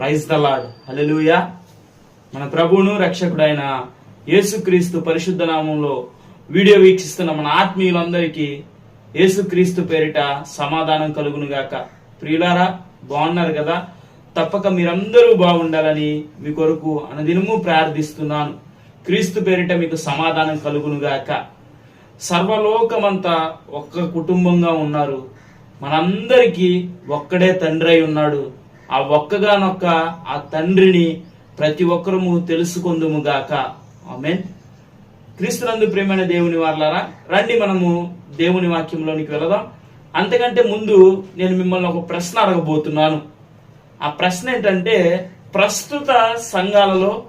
Praise the lord హల్లెలూయా. మన ప్రభువును రక్షకుడైన యేసుక్రీస్తు పరిశుద్ధ నామంలో వీడియో వీక్షిస్తున్న మన ఆత్మీయులందరికీ యేసుక్రీస్తు పేరిట సమాధానం కలుగును గాక ప్రియులారా బాగున్నారు కదా? తప్పక మీరందరూ బాగుండాలని మీ కొరకు అనదినము ప్రార్థిస్తున్నాను. క్రీస్తు పేరిట మీకు సమాధానం కలుగును గాక సర్వలోకమంతా ఒక్క కుటుంబంగా ఉన్నారు. మనందరికీ ఒక్కడే తండ్రి అయి ఉన్నాడు. ఆ ఒక్కగానొక్క ఆ తండ్రిని ప్రతి ఒక్కరము తెలుసుకుందుము గాక ఆమెన్. క్రీస్తునందు ప్రేమైన దేవుని వార్లారా రండి మనము దేవుని వాక్యంలోనికి వెళదాం. అంతకంటే ముందు నేను మిమ్మల్ని ఒక ప్రశ్న అడగబోతున్నాను. ఆ ప్రశ్న ఏంటంటే ప్రస్తుత సంఘాలలో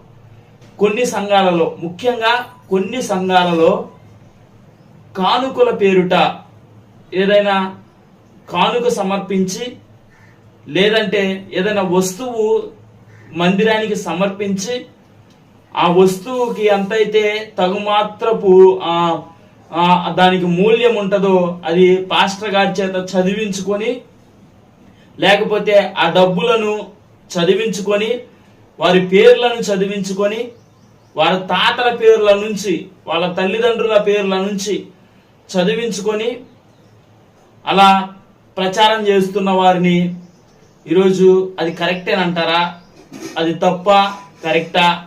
కొన్ని సంఘాలలో ముఖ్యంగా కొన్ని సంఘాలలో కానుకల పేరుట ఏదైనా కానుక సమర్పించి లేదంటే ఏదైనా వస్తువు మందిరానికి సమర్పించి ఆ వస్తువుకి ఎంతైతే తగుమాత్రపు ఆ దానికి మూల్యం ఉంటుందో అది పాస్టర్ గారి చేత చదివించుకొని లేకపోతే ఆ డబ్బులను చదివించుకొని వారి పేర్లను చదివించుకొని వారి తాతల పేర్ల నుంచి వాళ్ళ తల్లిదండ్రుల పేర్ల నుంచి చదివించుకొని అలా ప్రచారం చేస్తున్న వారిని ఈరోజు అది కరెక్టేనంటారా అది తప్ప? కరెక్టా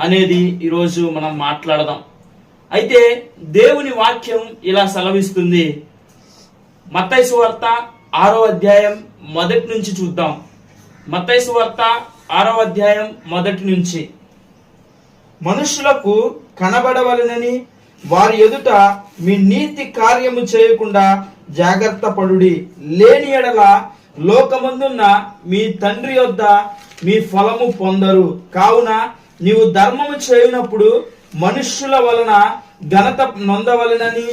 అనేది ఈరోజు మనం మాట్లాడదాం. అయితే దేవుని వాక్యం ఇలా సెలవిస్తుంది. మత్తైసు వార్త ఆరో అధ్యాయం మొదటి నుంచి చూద్దాం. మత్తైసు వార్త ఆరో అధ్యాయం మొదటి నుంచి. మనుషులకు కనబడవలనని వారి ఎదుట మీ నీతి కార్యము చేయకుండా జాగ్రత్త పడుడి. లేని ఎడల లోకమందున్న మీ తండ్రి యొద్ద మీ ఫలము పొందరు. కావున నీవు ధర్మము చేయనప్పుడు మనుష్యుల వలన ఘనత నొందవలనని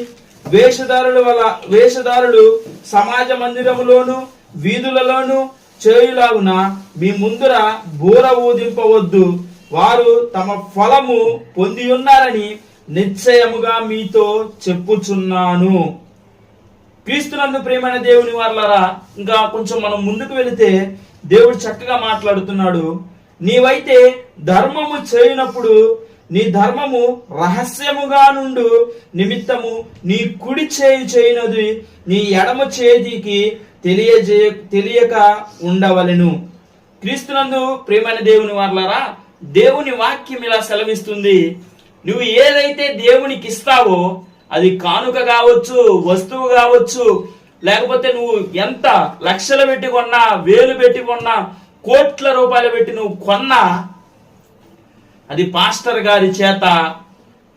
వేషధారుల వల వేషధారులు సమాజ మందిరములోను వీధులలోను చేయులాగున మీ ముందర బూర ఊదింపవద్దు. వారు తమ ఫలము పొంది ఉన్నారని నిశ్చయముగా మీతో చెప్పుచున్నాను. క్రీస్తునందు ప్రేమైన దేవుని వాళ్ళరా ఇంకా కొంచెం మనం ముందుకు వెళితే దేవుడు చక్కగా మాట్లాడుతున్నాడు. నీవైతే ధర్మము చేయనప్పుడు నీ ధర్మము రహస్యముగా నుండు నిమిత్తము నీ కుడి చేయి చేయనది నీ ఎడమ చేతికి తెలియజేయ తెలియక ఉండవలెను. క్రీస్తునందు ప్రేమైన దేవుని వాళ్ళరా దేవుని వాక్యం ఇలా సెలవిస్తుంది. నువ్వు ఏదైతే దేవునికి ఇస్తావో అది కానుక కావచ్చు వస్తువు కావచ్చు లేకపోతే నువ్వు ఎంత లక్షలు పెట్టి కొన్నా వేలు పెట్టి కొన్నా కోట్ల రూపాయలు పెట్టి నువ్వు కొన్నా అది పాస్టర్ గారి చేత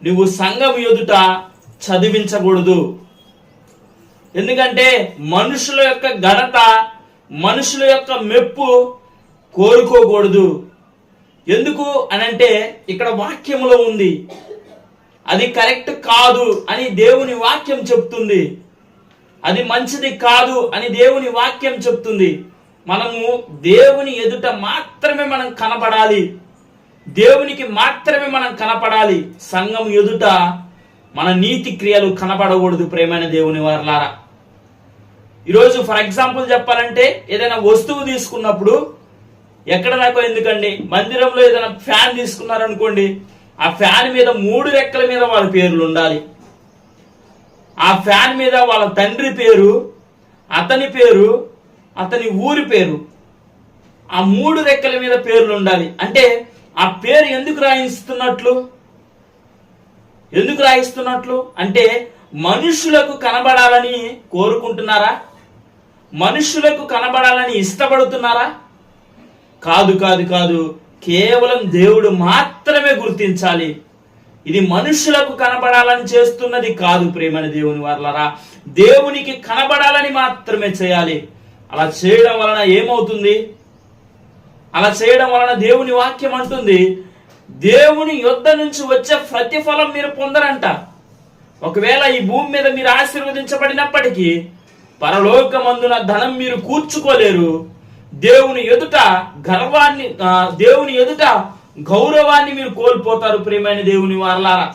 నువ్వు సంఘం ఎదుట చదివించకూడదు. ఎందుకంటే మనుషుల యొక్క ఘనత మనుషుల యొక్క మెప్పు కోరుకోకూడదు. ఎందుకు అనంటే ఇక్కడ వాక్యములో ఉంది అది కరెక్ట్ కాదు అని దేవుని వాక్యం చెప్తుంది. అది మంచిది కాదు అని దేవుని వాక్యం చెప్తుంది. మనము దేవుని ఎదుట మాత్రమే మనం కనపడాలి దేవునికి మాత్రమే మనం కనపడాలి. సంఘం ఎదుట మన నీతి క్రియలు కనపడకూడదు ప్రేమైన దేవుని వారలారా. ఈరోజు ఫర్ ఎగ్జాంపుల్ చెప్పాలంటే ఏదైనా వస్తువు తీసుకున్నప్పుడు ఎక్కడ దాకా ఎందుకండి? మందిరంలో ఏదైనా ఫ్యాన్ తీసుకున్నారనుకోండి ఆ ఫ్యాన్ మీద మూడు రెక్కల మీద వాళ్ళ పేర్లు ఉండాలి. ఆ ఫ్యాన్ మీద వాళ్ళ తండ్రి పేరు అతని పేరు అతని ఊరి పేరు. ఆ మూడు రెక్కల మీద పేర్లు ఉండాలి. అంటే ఆ పేరు ఎందుకు రాయిస్తున్నట్లు? ఎందుకు రాయిస్తున్నట్లు? అంటే మనుషులకు కనబడాలని కోరుకుంటున్నారా? మనుషులకు కనబడాలని ఇష్టపడుతున్నారా? కాదు కాదు కాదు. కేవలం దేవుడు మాత్రమే గుర్తించాలి. ఇది మనుషులకు కనబడాలని చేస్తున్నది కాదు ప్రేమని దేవుని వర్లరా. దేవునికి కనబడాలని మాత్రమే చేయాలి. అలా చేయడం వలన ఏమవుతుంది? అలా చేయడం వలన దేవుని వాక్యం అంటుంది దేవుని యొద్ద నుంచి వచ్చే ప్రతిఫలం మీరు పొందరంట. ఒకవేళ ఈ భూమి మీద మీరు ఆశీర్వదించబడినప్పటికీ పరలోకమందున ధనం మీరు కూర్చుకోలేరు. దేవుని ఎదుట గర్వాన్ని దేవుని ఎదుట గౌరవాన్ని మీరు కోల్పోతారు ప్రియమైన దేవుని వారలారా.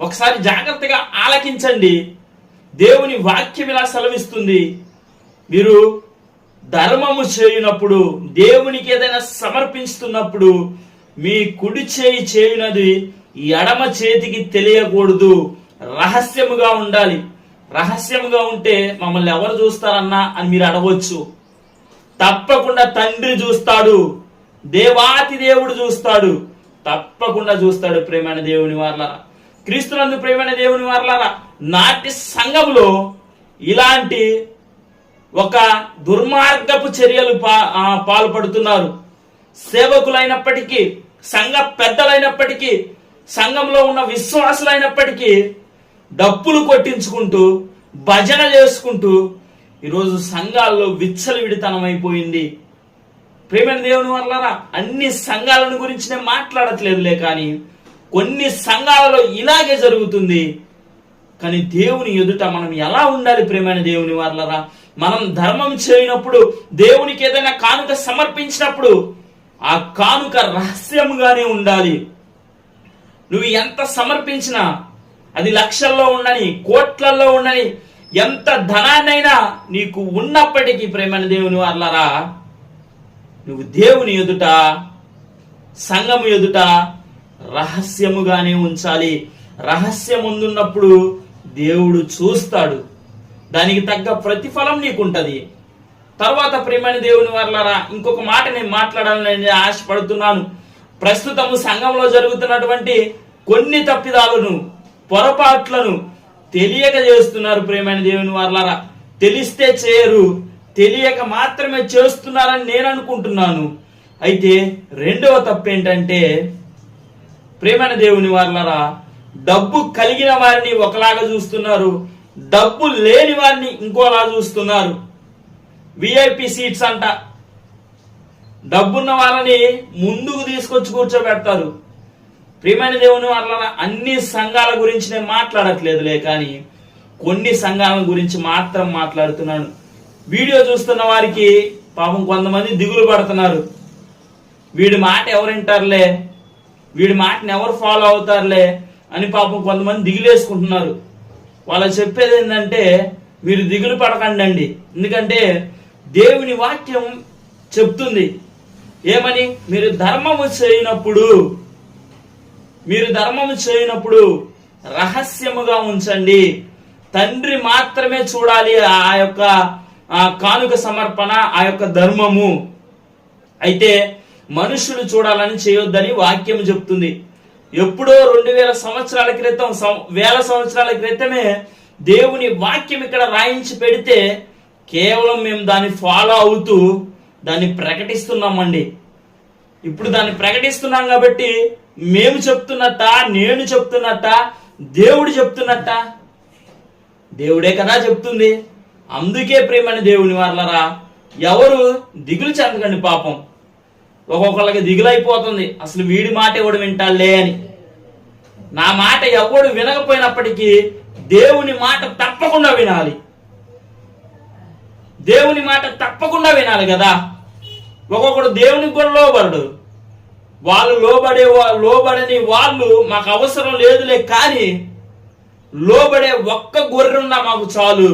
ఒకసారి జాగ్రత్తగా ఆలకించండి. దేవుని వాక్యం ఇలా సెలవిస్తుంది. మీరు ధర్మము చేయునప్పుడు దేవునికి ఏదైనా సమర్పిస్తున్నప్పుడు మీ కుడి చేయి చేయునది ఎడమ చేతికి తెలియకూడదు. రహస్యముగా ఉండాలి. రహస్యముగా ఉంటే మమ్మల్ని ఎవరు చూస్తారన్నా అని మీరు అడగవచ్చు తప్పకుండా తండ్రి చూస్తాడు దేవాతి దేవుడు చూస్తాడు తప్పకుండా చూస్తాడు ప్రేమైన దేవుని వార్లారా. క్రీస్తునందు ప్రేమైన దేవుని వార్లారా నాటి సంఘంలో ఇలాంటి ఒక దుర్మార్గపు చర్యలు పా పాల్పడుతున్నారు. సేవకులైనప్పటికీ సంఘ పెద్దలైనప్పటికీ సంఘంలో ఉన్న విశ్వాసులైనప్పటికీ డప్పులు కొట్టించుకుంటూ భజన చేసుకుంటూ ఈరోజు సంఘాల్లో విచ్చలవిడితనం అయిపోయింది ప్రేమైన దేవుని వల్లరా అన్ని సంఘాలను గురించి నేను మాట్లాడట్లేదులే కానీ కొన్ని సంఘాలలో ఇలాగే జరుగుతుంది. కానీ దేవుని ఎదుట మనం ఎలా ఉండాలి ప్రేమైన దేవుని వాళ్ళరా మనం ధర్మం చేయనప్పుడు దేవునికి ఏదైనా కానుక సమర్పించినప్పుడు ఆ కానుక రహస్యముగానే ఉండాలి. నువ్వు ఎంత సమర్పించినా అది లక్షల్లో ఉండని కోట్లల్లో ఉండని ఎంత ధనాన్నైనా నీకు ఉన్నప్పటికీ ప్రేమని దేవుని వాళ్ళరా నువ్వు దేవుని ఎదుట సంఘము ఎదుట రహస్యముగానే ఉంచాలి. రహస్యం ముందున్నప్పుడు దేవుడు చూస్తాడు. దానికి తగ్గ ప్రతిఫలం నీకుంటది. తర్వాత ప్రేమని దేవుని వర్లరా ఇంకొక మాట నేను మాట్లాడాలని నేను ఆశపడుతున్నాను. ప్రస్తుతము సంఘంలో జరుగుతున్నటువంటి కొన్ని తప్పిదాలను పొరపాట్లను తెలియక చేస్తున్నారు ప్రేమైన దేవుని వర్లారా. తెలిస్తే చేయరు తెలియక మాత్రమే చేస్తున్నారని నేను అనుకుంటున్నాను. అయితే రెండవ తప్పు ఏంటంటే ప్రేమైన దేవుని వారులారా డబ్బు కలిగిన వారిని ఒకలాగా చూస్తున్నారు డబ్బు లేని వారిని ఇంకోలా చూస్తున్నారు. విఐపి సీట్స్ అంట. డబ్బున్న వాళ్ళని ముందుకు తీసుకొచ్చి కూర్చోబెడతారు. ప్రియమైన దేవుని వల్ల అన్ని సంఘాల గురించి నేను మాట్లాడట్లేదులే కానీ కొన్ని సంఘాల గురించి మాత్రం మాట్లాడుతున్నాను. వీడియో చూస్తున్న వారికి పాపం కొంతమంది దిగులు పడుతున్నారు. వీడి మాట ఎవరు వింటారులే వీడి మాటని ఎవరు ఫాలో అవుతారులే? అని పాపం కొంతమంది దిగులేసుకుంటున్నారు. వాళ్ళు చెప్పేది ఏంటంటే మీరు దిగులు పడకండి అండి ఎందుకంటే దేవుని వాక్యం చెప్తుంది. ఏమని? మీరు ధర్మము చేయనప్పుడు మీరు ధర్మము చేయనప్పుడు రహస్యముగా ఉంచండి. తండ్రి మాత్రమే చూడాలి ఆ యొక్క కానుక సమర్పణ ఆ యొక్క ధర్మము. అయితే మనుషులు చూడాలని చేయొద్దని వాక్యం చెప్తుంది. ఎప్పుడో రెండు వేల సంవత్సరాల క్రితం సం- వేల సంవత్సరాల క్రితమే దేవుని వాక్యం ఇక్కడ రాయించి పెడితే కేవలం మేము దాన్ని ఫాలో అవుతూ దాన్ని ప్రకటిస్తున్నామండి. ఇప్పుడు దాన్ని ప్రకటిస్తున్నాం కాబట్టి మేము చెప్తున్నట్ట నేను చెప్తున్నట్ట దేవుడు చెప్తున్నట్ట? దేవుడే కదా చెప్తుంది. అందుకే ప్రేమని దేవుని వాళ్ళరా ఎవరు దిగులు చెందకండి పాపం. ఒక్కొక్కళ్ళకి దిగులైపోతుంది. అసలు వీడి మాట ఎవడు వింటాలే అని. నా మాట ఎవడు వినకపోయినప్పటికీ దేవుని మాట తప్పకుండా వినాలి. దేవుని మాట తప్పకుండా వినాలి కదా. ఒక్కొక్కడు దేవుని కూడా లోబడు వాళ్ళు లోబడే లోబడని వాళ్ళు మాకు అవసరం లేదులే కానీ లోబడే ఒక్క గొర్రెన్నా మాకు చాలు.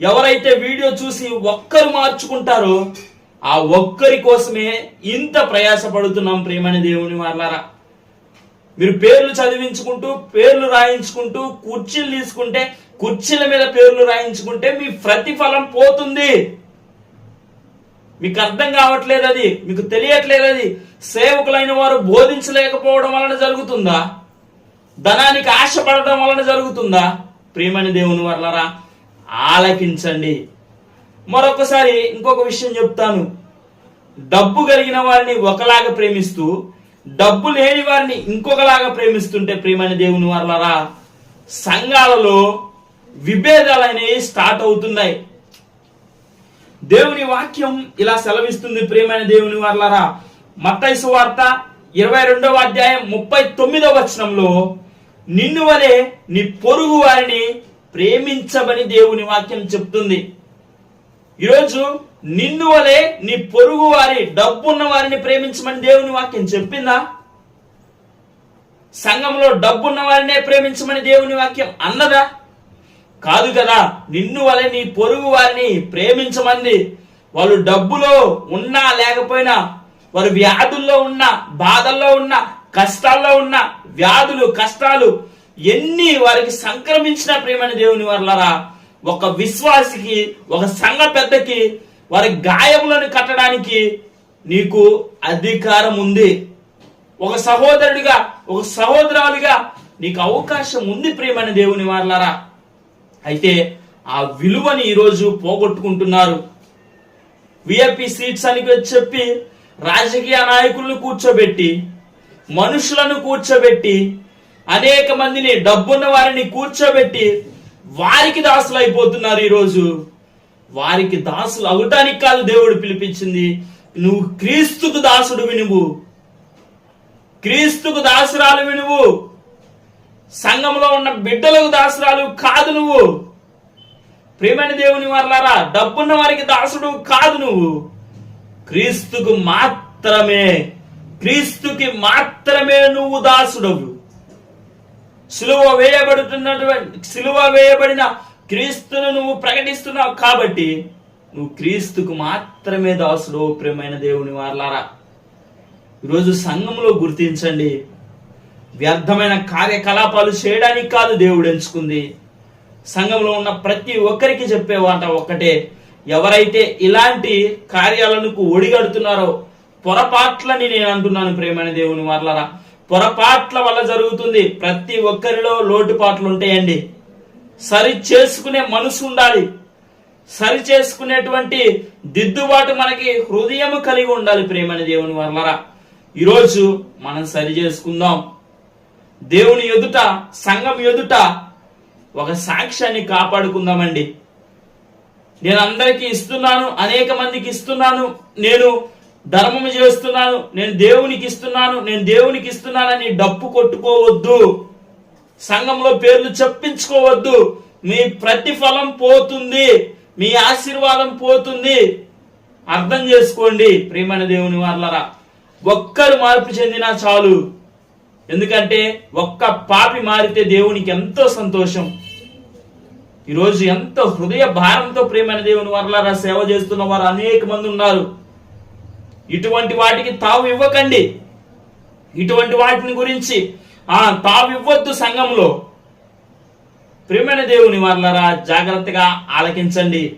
ఎవరైతే వీడియో చూసి ఒక్కరు మార్చుకుంటారో ఆ ఒక్కరి కోసమే ఇంత ప్రయాసపడుతున్నాం ప్రేమని దేవుని వాళ్ళారా మీరు పేర్లు చదివించుకుంటూ పేర్లు రాయించుకుంటూ కుర్చీలు తీసుకుంటే కుర్చీల మీద పేర్లు రాయించుకుంటే మీ ప్రతిఫలం పోతుంది. మీకు అర్థం కావట్లేదు అది మీకు తెలియట్లేదు అది. సేవకులైన వారు బోధించలేకపోవడం వలన జరుగుతుందా? ధనానికి ఆశపడడం వలన జరుగుతుందా? ప్రియమని దేవుని వల్లరా ఆలకించండి. మరొకసారి ఇంకొక విషయం చెప్తాను. డబ్బు కలిగిన వారిని ఒకలాగా ప్రేమిస్తూ డబ్బు లేని వారిని ఇంకొకలాగా ప్రేమిస్తుంటే ప్రియమని దేవుని వర్లరా సంఘాలలో విభేదాలు అనేవి స్టార్ట్ అవుతున్నాయి. దేవుని వాక్యం ఇలా సెలవిస్తుంది ప్రియమైన దేవుని వర్లరా. మత్తైసు వార్త ఇరవై రెండవ అధ్యాయం ముప్పై తొమ్మిదవ వచనంలో నిన్ను వలె నీ పొరుగు వారిని ప్రేమించమని దేవుని వాక్యం చెప్తుంది. ఈరోజు నిన్ను వలె నీ పొరుగు వారి డబ్బున్న వారిని ప్రేమించమని దేవుని వాక్యం చెప్పిందా? సంఘంలో డబ్బున్న వారినే ప్రేమించమని దేవుని వాక్యం అన్నదా? కాదు కదా నిన్ను వలె నీ పొరుగు వారిని ప్రేమించమంది. వాళ్ళు డబ్బులో ఉన్నా లేకపోయినా వారు వ్యాధుల్లో ఉన్న బాధల్లో ఉన్న కష్టాల్లో ఉన్న వ్యాధులు కష్టాలు ఎన్ని వారికి సంక్రమించిన ప్రేమని దేవుని వర్లరా ఒక విశ్వాసికి ఒక సంఘ పెద్దకి వారి గాయములను కట్టడానికి నీకు అధికారం ఉంది. ఒక సహోదరుడిగా ఒక సహోదరాలుగా నీకు అవకాశం ఉంది ప్రేమని దేవుని వాళ్ళరా అయితే ఆ విలువని ఈరోజు పోగొట్టుకుంటున్నారు. విఐపి సీట్స్ అని చెప్పి రాజకీయ నాయకులను కూర్చోబెట్టి మనుషులను కూర్చోబెట్టి అనేక మందిని డబ్బున్న వారిని కూర్చోబెట్టి వారికి దాసులు అయిపోతున్నారు ఈరోజు. వారికి దాసులు అవటానికి కాదు దేవుడు పిలిపించింది. నువ్వు క్రీస్తుకు దాసుడు వినువు క్రీస్తుకు దాసురాలు వినువు సంఘంలో ఉన్న బిడ్డలకు దాసురాలు కాదు నువ్వు. ప్రేమని దేవుని వర్లారా డబ్బున్న వారికి దాసుడు కాదు నువ్వు. క్రీస్తుకు మాత్రమే క్రీస్తుకి మాత్రమే నువ్వు దాసుడవు. సిలువ వేయబడుతున్నటువంటి సిలువ వేయబడిన క్రీస్తును నువ్వు ప్రకటిస్తున్నావు కాబట్టి నువ్వు క్రీస్తుకు మాత్రమే దాసుడు ప్రేమైన దేవుని వారలారా. ఈరోజు సంఘంలో గుర్తించండి వ్యర్థమైన కార్యకలాపాలు చేయడానికి కాదు దేవుడు ఎంచుకుంది. సంఘంలో ఉన్న ప్రతి ఒక్కరికి చెప్పే మాట ఒక్కటే ఎవరైతే ఇలాంటి కార్యాలకు ఒడిగడుతున్నారో పొరపాట్లని నేను అంటున్నాను ప్రేమైన దేవుని వర్లరా. పొరపాట్ల వల్ల జరుగుతుంది. ప్రతి ఒక్కరిలో లోటుపాట్లు ఉంటాయండి. సరి చేసుకునే మనసు ఉండాలి. సరి చేసుకునేటువంటి దిద్దుబాటు మనకి హృదయం కలిగి ఉండాలి ప్రేమని దేవుని వర్లరా. ఈరోజు మనం సరి చేసుకుందాం. దేవుని ఎదుట సంఘం ఎదుట ఒక సాక్ష్యాన్ని కాపాడుకుందామండి. నేను అందరికీ ఇస్తున్నాను అనేక మందికి ఇస్తున్నాను నేను ధర్మము చేస్తున్నాను నేను దేవునికి ఇస్తున్నాను నేను దేవునికి ఇస్తున్నానని డప్పు కొట్టుకోవద్దు. సంఘంలో పేర్లు చెప్పించుకోవద్దు. మీ ప్రతిఫలం పోతుంది మీ ఆశీర్వాదం పోతుంది. అర్థం చేసుకోండి ప్రేమైన దేవుని వాళ్ళరా ఒక్కరు మార్పు చెందినా చాలు. ఎందుకంటే ఒక్క పాపి మారితే దేవునికి ఎంతో సంతోషం. ఈరోజు ఎంతో హృదయ భారంతో ప్రేమైన దేవుని వర్లారా సేవ చేస్తున్న వారు అనేక మంది ఉన్నారు. ఇటువంటి వాటికి తావు ఇవ్వకండి. ఇటువంటి వాటిని గురించి ఆ తావు ఇవ్వద్దు సంఘంలో. ప్రేమైన దేవుని వరలరా జాగ్రత్తగా ఆలకించండి.